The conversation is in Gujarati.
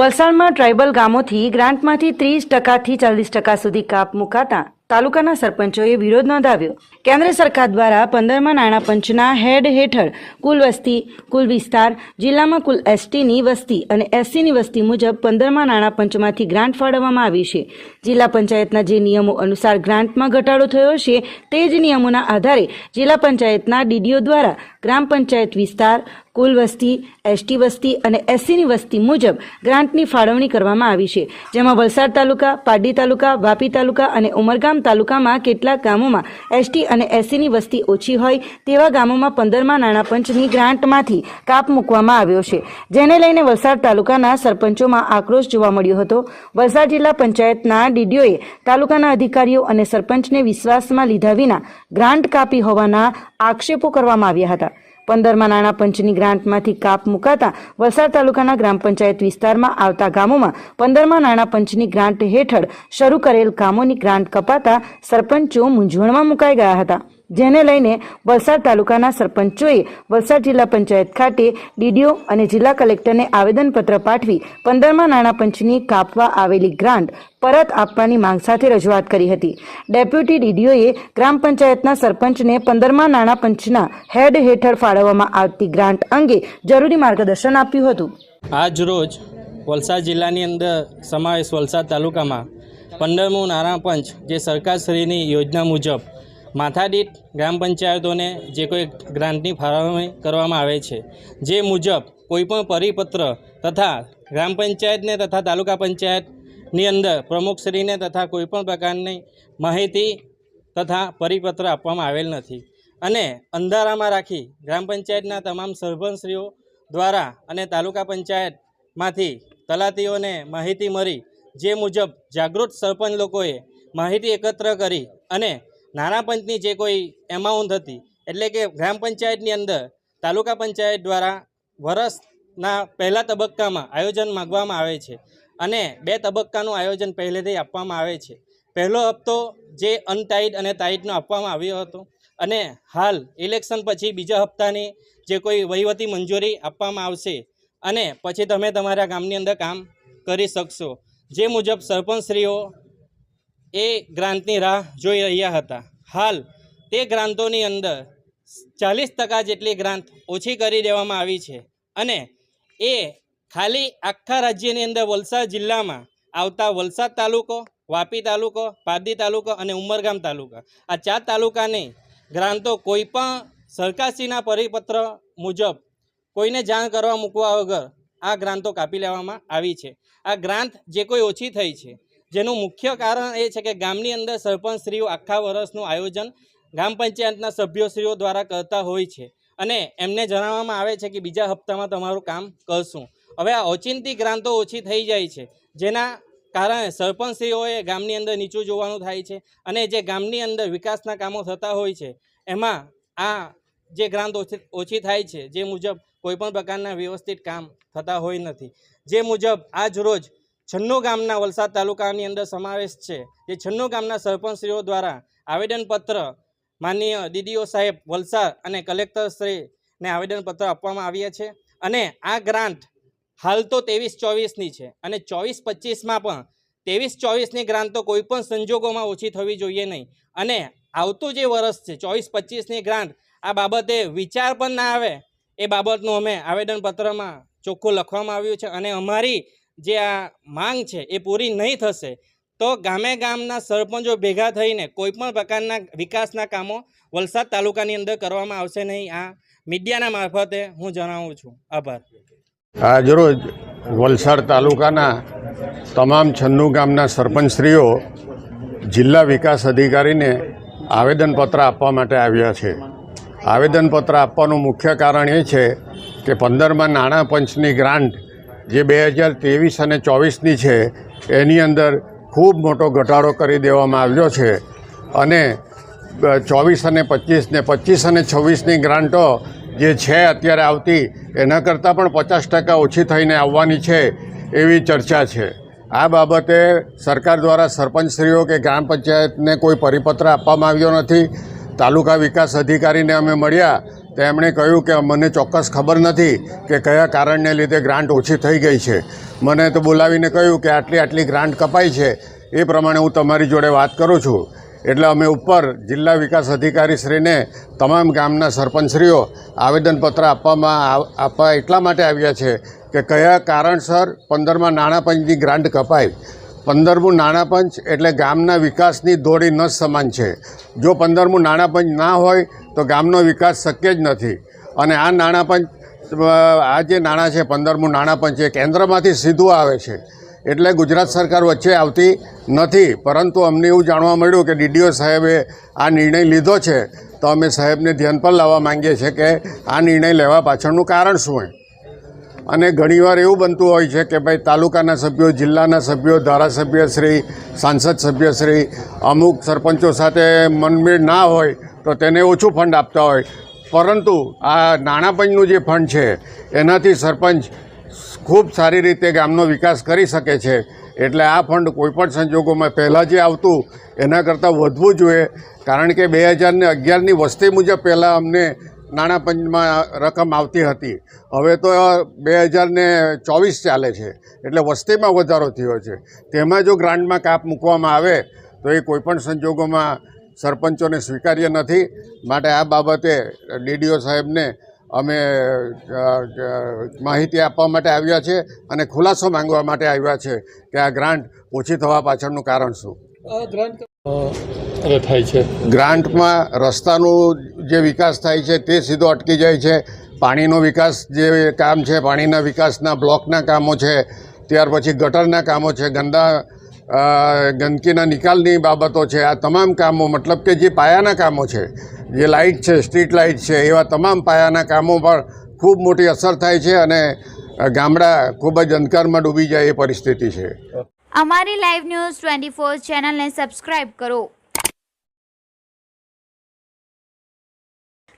વલસાડમાં ટ્રાઇબલ ગામોથી ગ્રાન્ટમાંથી ત્રીસ ટકાથી ચાલીસ ટકા સુધી કાપ મુકાતા તાલુકાના સરપંચોએ વિરોધ નોંધાવ્યો. કેન્દ્ર સરકાર દ્વારા પંદરમાં નાણાં પંચના હેડ હેઠળ કુલ વસ્તી, કુલ વિસ્તાર, જિલ્લામાં કુલ એસટીની વસ્તી અને એસસીની વસ્તી મુજબ પંદરમાં નાણાં પંચમાંથી ગ્રાન્ટ ફાળવવામાં આવી છે. જિલ્લા પંચાયતના જે નિયમો અનુસાર ગ્રાન્ટમાં ઘટાડો થયો છે, તે જ નિયમોના આધારે જિલ્લા પંચાયતના ડીડીઓ દ્વારા ગ્રામ પંચાયત વિસ્તાર, કુલ વસ્તી, એસટી વસ્તી અને એસસીની વસ્તી મુજબ ગ્રાન્ટની ફાળવણી કરવામાં આવી છે. જેમાં વલસાડ તાલુકા, પારડી તાલુકા, વાપી તાલુકા અને ઉમરગામ તાલુકામાં કેટલાક ગામોમાં એસટી અને એસસીની વસ્તી ઓછી હોય તેવા ગામોમાં પંદરમાં નાણાં પંચની ગ્રાન્ટમાંથી કાપ મૂકવામાં આવ્યો છે. જેને લઈને વલસાડ તાલુકાના સરપંચોમાં આક્રોશ જોવા મળ્યો હતો. વલસાડ જિલ્લા પંચાયતના ડીડીઓએ તાલુકાના અધિકારીઓ અને સરપંચને વિશ્વાસમાં લીધા વિના ગ્રાન્ટ કાપી હોવાના આક્ષેપો કરવામાં આવ્યા હતા. પંદરમાં નાણાં પંચની ગ્રાન્ટમાંથી કાપ મુકાતા વલસાડ તાલુકાના ગ્રામ પંચાયત વિસ્તારમાં આવતા ગામોમાં પંદરમાં નાણાં પંચની ગ્રાન્ટ હેઠળ શરૂ કરેલ કામોની ગ્રાન્ટ કપાતા સરપંચો મૂંઝવણમાં મુકાઈ ગયા હતા. જેને લઈને વલસાડ તાલુકાના સરપંચોએ વલસાડ જિલ્લા પંચાયત ખાતે ડીડીઓ અને જિલ્લા કલેક્ટરને આવેદનપત્ર પાઠવી પંદરમાં નાણાં પંચની કાપવા આવેલી ગ્રાન્ટ પરત આપવાની માંગ સાથે રજૂઆત કરી હતી. ડેપ્યુટી ડીડીઓએ ગ્રામ પંચાયતના સરપંચને પંદરમાં નાણાં પંચના હેડ હેઠળ ફાળવવામાં આવતી ગ્રાન્ટ અંગે જરૂરી માર્ગદર્શન આપ્યું હતું. આજ રોજ વલસાડ જિલ્લાની અંદર સમાવેશ વલસાડ તાલુકામાં પંદરમું નાણાં પંચ જે સરકારશ્રીની યોજના મુજબ માથાદીઠ ગ્રામ પંચાયતોને જે કોઈ ગ્રાન્ટની ફાળવણી કરવામાં આવે છે, જે મુજબ કોઈપણ પરિપત્ર તથા ગ્રામ પંચાયતને તથા તાલુકા પંચાયતની અંદર પ્રમુખશ્રીને તથા કોઈપણ પ્રકારની માહિતી તથા પરિપત્ર આપવામાં આવેલ નથી. અને અંધારામાં રાખી ગ્રામ પંચાયતના તમામ સરપંચશ્રીઓ દ્વારા અને તાલુકા પંચાયતમાંથી તલાટીઓને માહિતી મળી, જે મુજબ જાગૃત સરપંચ લોકોએ માહિતી એકત્ર કરી અને નાણાં પંચની જે કોઈ એમાઉન્ટ હતી, એટલે કે ગ્રામ પંચાયતની અંદર, તાલુકા પંચાયત દ્વારા વર્ષના પહેલા તબક્કામાં આયોજન માગવામાં આવે છે અને બે તબક્કાનું આયોજન પહેલેથી આપવામાં આવે છે. પહેલો હપ્તો જે અનટાઈડ અને ટાઈટનો આપવામાં આવ્યો હતો અને હાલ ઇલેક્શન પછી બીજા હપ્તાની જે કોઈ વહીવટી મંજૂરી આપવામાં આવશે અને પછી તમે તમારા ગામની અંદર કામ કરી શકશો. જે મુજબ સરપંચશ્રીઓ એ ગ્રાન્ટની રાહ જોઈ રહ્યા હતા. હાલ, તે ગ્રાન્ટોની અંદર ચાલીસ ટકા જેટલી ગ્રાન્ટ ઓછી કરી દેવામાં આવી છે અને એ ખાલી આખા રાજ્યની અંદર વલસાડ જિલ્લામાં આવતા વલસાડ તાલુકો, વાપી તાલુકો, પારડી તાલુકો અને ઉમરગામ તાલુકા. આ ચાર તાલુકાની ગ્રાન્ટો કોઈપણ સરકારશ્રીના પરિપત્ર મુજબ કોઈને જાણ કરવા મૂકવા વગર આ ગ્રાન્ટો કાપી લેવામાં આવી છે. આ ગ્રાન્ટ જે કોઈ ઓછી થઈ છે જેનું મુખ્ય કારણ એ છે કે ગામની અંદર સરપંચશ્રીઓ આખા વર્ષનું આયોજન ગ્રામ પંચાયતના સભ્યશ્રીઓ દ્વારા કરતા હોય છે. અને એમને જણાવવામાં આવે છે કે બીજા હપ્તામાં તમારું કામ કરશું. હવે આ ઓચિંતી ગ્રાન્ટો ઓછી થઈ જાય છે. જેના કારણે સરપંચશ્રીઓએ ગામની અંદર નીચું જોવાનું થાય છે અને જે ગામની અંદર વિકાસના કામો થતા હોય છે, એમાં આ જે ગ્રાન્ટ ઓછી ઓછી થાય છે, જે મુજબ કોઈપણ પ્રકારના વ્યવસ્થિત કામ થતા હોય નથી. જે મુજબ આજ રોજ છન્નું ગામના વલસાડ તાલુકાની અંદર સમાવેશ છે. જે છન્નો ગામના સરપંચશ્રીઓ દ્વારા આવેદનપત્ર માનનીય દીદીઓ સાહેબ વલસાડ અને કલેક્ટરશ્રીને આવેદનપત્ર આપવામાં આવ્યા છે. અને આ ગ્રાન્ટ હાલ તો ત્રેવીસ ચોવીસની છે અને ચોવીસ પચીસમાં પણ ત્રેવીસ ચોવીસની ગ્રાન્ટ તો કોઈપણ સંજોગોમાં ઓછી થવી જોઈએ નહીં. અને આવતું જે વર્ષ છે, ચોવીસ પચીસની ગ્રાન્ટ, આ બાબતે વિચાર પણ ના આવે એ બાબતનું અમે આવેદનપત્રમાં ચોખ્ખું લખવામાં આવ્યું છે. અને અમારી જે આ માંગ છે એ પૂરી નહીં થશે, તો ગામે ગામના સરપંચો ભેગા થઈને કોઈપણ પ્રકારના વિકાસના કામો વલસાડ તાલુકાની અંદર કરવામાં આવશે નહીં. આ મીડિયાના મારફતે હું જણાવું છું. આભાર. આજરોજ વલસાડ તાલુકાના તમામ છન્નુ ગામના સરપંચશ્રીઓ જિલ્લા વિકાસ અધિકારીને આવેદનપત્ર આપવા માટે આવ્યા છે. આવેદનપત્ર આપવાનું મુખ્ય કારણ એ છે કે પંદરમાં નાણાં પંચની ગ્રાન્ટ જે બે હજાર ત્રેવીસ અને ચોવીસની છે, એની અંદર ખૂબ મોટો ઘટાડો કરી દેવામાં આવ્યો છે. અને ચોવીસ અને પચીસ ને પચીસ અને છવ્વીસની ગ્રાન્ટો જે છે અત્યારે આવતી, એના કરતાં પણ પચાસ ટકા ઓછી થઈને આવવાની છે એવી ચર્ચા છે. આ બાબતે સરકાર દ્વારા સરપંચશ્રીઓ કે ગ્રામ પંચાયતને કોઈ પરિપત્ર આપવામાં આવ્યો નથી. તાલુકા વિકાસ અધિકારીને અમે મળ્યા તો એમણે કહ્યું કે મને ચોક્કસ ખબર નથી કે કયા કારણને લીધે ગ્રાન્ટ ઓછી થઈ ગઈ છે. મને તો બોલાવીને કહ્યું કે આટલી આટલી ગ્રાન્ટ કપાઈ છે. એ પ્રમાણે હું તમારી જોડે વાત કરું છું. એટલે અમે ઉપર જિલ્લા વિકાસ અધિકારીશ્રીને તમામ ગામના સરપંચશ્રીઓ આવેદનપત્ર આપવામાં આપવા એટલા માટે આવ્યા છે કે કયા કારણસર પંદરમાં નાણાં પંચની ગ્રાન્ટ કપાઈ પંદરમું નાણાં પંચ એટલે ગામના વિકાસની દોડી ન સમાન છે. જો પંદરમું નાણાં પંચ ના હોય, તો ગામનો વિકાસ શક્ય જ નથી. અને આ નાણાં પંચ આ જે નાણાં છે, પંદરમું નાણાં પંચ એ કેન્દ્રમાંથી સીધું આવે છે. એટલે ગુજરાત સરકાર વચ્ચે આવતી નથી. પરંતુ અમને એવું જાણવા મળ્યું કે ડીડીઓ સાહેબે આ નિર્ણય લીધો છે. તો અમે સાહેબને ધ્યાન પર લાવવા માંગીએ છીએ કે આ નિર્ણય લેવા પાછળનું કારણ શું હોય? અને ઘણીવાર એવું બનતું હોય છે કે ભાઈ તાલુકાના સભ્યો, જિલ્લાના સભ્યો ધારાસભ્યશ્રી સાંસદ સભ્યશ્રી અમુક સરપંચો સાથે મનમેળ ના હોય તો તેને ઓછું ફંડ આપતા હોય. પરંતુ આ નાણાં પંચનું જે ફંડ છે, એનાથી સરપંચ ખૂબ સારી રીતે ગામનો વિકાસ કરી શકે છે. એટલે આ ફંડ કોઈપણ સંજોગોમાં પહેલાં જે આવતું, એના કરતાં વધવું જોઈએ. કારણ કે બે હજારને અગિયારની વસ્તી મુજબ પહેલાં અમને નાણાં પંચમાં રકમ આવતી હતી. હવે તો બે હજારને ચોવીસ ચાલે છે. એટલે વસ્તીમાં વધારો થયો છે. તેમાં જો ગ્રાન્ટમાં કાપ મૂકવામાં આવે તો એ કોઈપણ સંજોગોમાં સરપંચોને સ્વીકાર્ય નથી. માટે આ બાબતે ડીડીઓ સાહેબને અમે માહિતી આપવા માટે આવ્યા છે અને ખુલાસો માંગવા માટે આવ્યા છે કે આ ગ્રાન્ટ ઓછી થવા પાછળનું કારણ શું? ગ્રાન્ટ થાય છે. ગ્રાન્ટમાં રસ્તાનું જે વિકાસ થાય છે તે સીધો અટકી જાય છે. પાણીનો વિકાસ જે કામ છે, પાણીના વિકાસના બ્લોકના કામો છે, ત્યાર પછી ગટરના કામો છે, ગંદા ગંદકીના નિકાલની બાબતો છે, આ તમામ કામો, મતલબ કે જે પાયાના કામો છે, જે લાઇટ છે, સ્ટ્રીટ લાઇટ છે, એવા તમામ પાયાના કામો પર ખૂબ મોટી અસર થાય છે અને ગામડા ખૂબ જ અંધકારમાં ડૂબી જાય એ પરિસ્થિતિ છે. અમારી લાઈવ ન્યૂઝ ટ્વેન્ટી ફોર ચેનલને સબસ્ક્રાઇબ કરો.